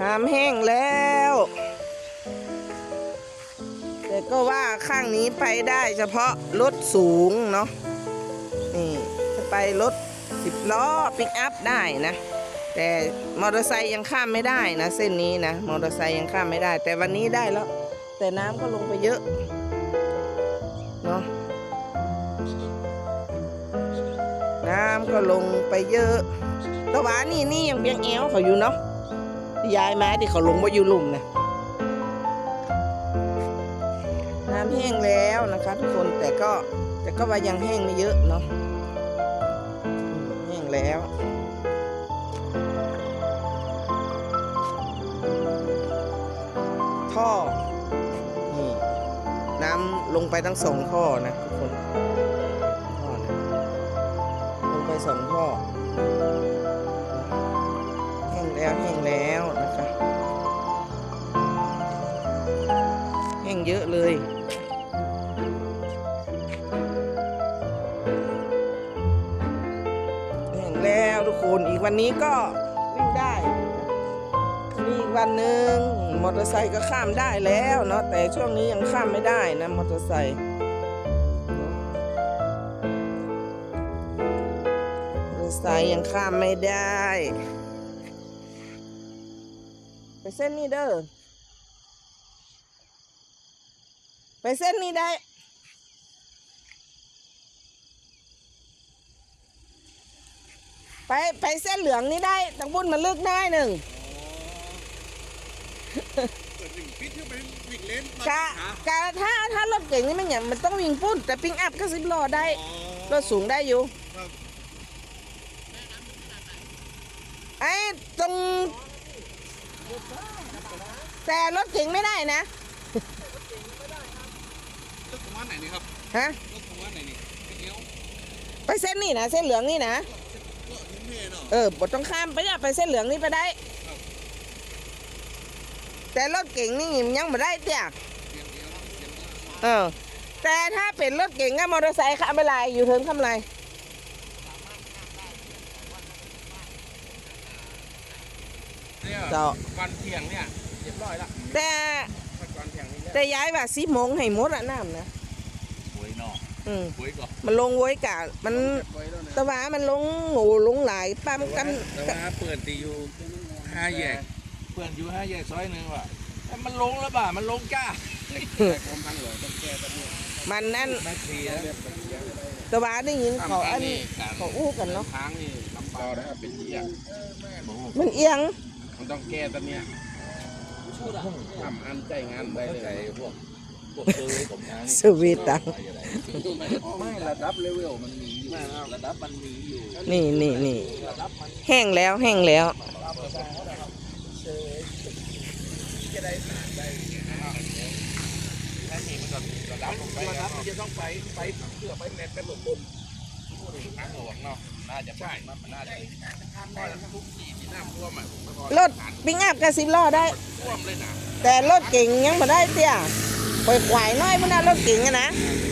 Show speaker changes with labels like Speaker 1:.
Speaker 1: น้ำแห้งแล้ว แต่ก็ว่าข้างนี้ไปได้เฉพาะรถสูงเนาะนี่จะไปรถสิบล้อปิกอัพได้นะ แต่มอเตอร์ไซค์ยังข้ามไม่ได้นะ เส้นนี้นะมอเตอร์ไซค์ยังข้ามไม่ได้ แต่วันนี้ได้แล้ว แต่น้ำก็ลงไปเยอะเนาะน้ำก็ลงไปเยอะตะวานี่นี่ยังเบียงแอวเขาอยู่เนาะ ย้ายมาที่เขาลงมาอยู่ลุมนะน้ำแห้งแล้วนะคะ ทุกคนแต่ก็แต่ก็ว่ายังแห้งไม่เยอะเนาะแห้งแล้วท่อนี่น้ำลงไปทั้งสองท่อนะทุกคนท่อนะลงไปสองท่อ งแล้วแห้งแล้วนะคะแห้งเยอะเลยแห้งแล้วทุกคนอีกวันนี้ก็วิ่งได้มีอีกวันหนึ่งมอเตอร์ไซค์ก็ข้ามได้แล้วเนาะแต่ช่วงนี้ยังข้ามไม่ได้นะมอเตอร์ไซค์มอเตอร์ไซค์ยังข้ามไม่ได้ ไปเส้นนี้เด้อ ไปเส้นนี้ได้ ไปไปเส้นเหลืองนี่ได้ตังบุญมันเลือกได้หนึ่ง
Speaker 2: เกิดวิ่งปิดขึ้นไปวิ่งเล่น
Speaker 1: กะกะถ้าถ้ารถเก่งนี่มันอย่างมันต้องวิ่งปุ้นแต่ปิ้งอัพก็สิบล้อได้รถสูงได้อยู่ไอ้ตรง แต่รถเก่งไม่ได้นะ
Speaker 2: รถของว่าไหนนี่ครับ
Speaker 1: ฮะ
Speaker 2: รถของว่าไหนนี่ไอ้เอว
Speaker 1: ไปเส้นนี่นะเส้นเหลืองนี่นะ
Speaker 2: รถทิ้งเมย์เนาะ
Speaker 1: เออบทต้องข้ามไปเนี่ยไปเส้นเหลืองนี่ไปได้ แต่รถเก่งนี่มันยังไม่ได้เตี้ย
Speaker 2: เสียงเอวเสียง
Speaker 1: เออแต่ถ้าเป็นรถเก่งกับมอเตอร์ไซค์ข้ามไม่ไรอยู่เทิร์นข้ามไร
Speaker 2: เนี่ย
Speaker 1: เจ้า
Speaker 2: วันเที่ยงเนี่ยเรียบร้อยละ
Speaker 1: แต่
Speaker 2: วันเที่ยงนี่แล้ว
Speaker 1: แต่ย้ายว่าสิบโมงให้หมดอะน้ำนะ
Speaker 2: หวยเนาะ
Speaker 1: อืม
Speaker 2: หวยก่อน
Speaker 1: มันลงไว้กะมัน
Speaker 2: หวยแล้วนะ
Speaker 1: ตะวามันลงหมูลงหลายปั๊มกัน
Speaker 2: แต่ว่าเปิดตีอยู่ห้าแยกเปิดอยู่ห้าแยกซอยหนึ่งว่ะแต่มันลงแล้วบ่ามันลงจ้าผมทันเหรอต้องแก้ตรงนี้
Speaker 1: มันนั่น
Speaker 2: แม่ทีแล้ว
Speaker 1: ตะวาได้ยินเขาอันเขาอู้กันเนาะ
Speaker 2: ทางนี่ลำบากนะครับเป็นเยี่ยง
Speaker 1: มันเอียง
Speaker 2: มันต้องแก้ตอนเนี้ยทำอันใจงานได้เลย พวกพวกเซอร์ผมนะ
Speaker 1: สวีตัง
Speaker 2: ไม่ระดับเลเวลมันมีอยู่ระดับมันมีอยู่
Speaker 1: นี่นี่นี่แห้งแล้วแห้งแล้ว
Speaker 2: ถ้ามีมันก็ระดับลงไประดับมันจะต้องไปไปเพื่อไปแมทกันหลบ ลมทางหลวงเนาะน่าจะใช่มันน่าจะเพราะทุกที่ที่น้ำท่วมอะ
Speaker 1: รถปิ้งอัพกับสิบล้อได้
Speaker 2: ท่วมเลยนะ
Speaker 1: แต่รถเก่งยังไม่ได้เตี้ยปล่อยควายน้อยมันนะรถเก่งอะนะ
Speaker 2: เ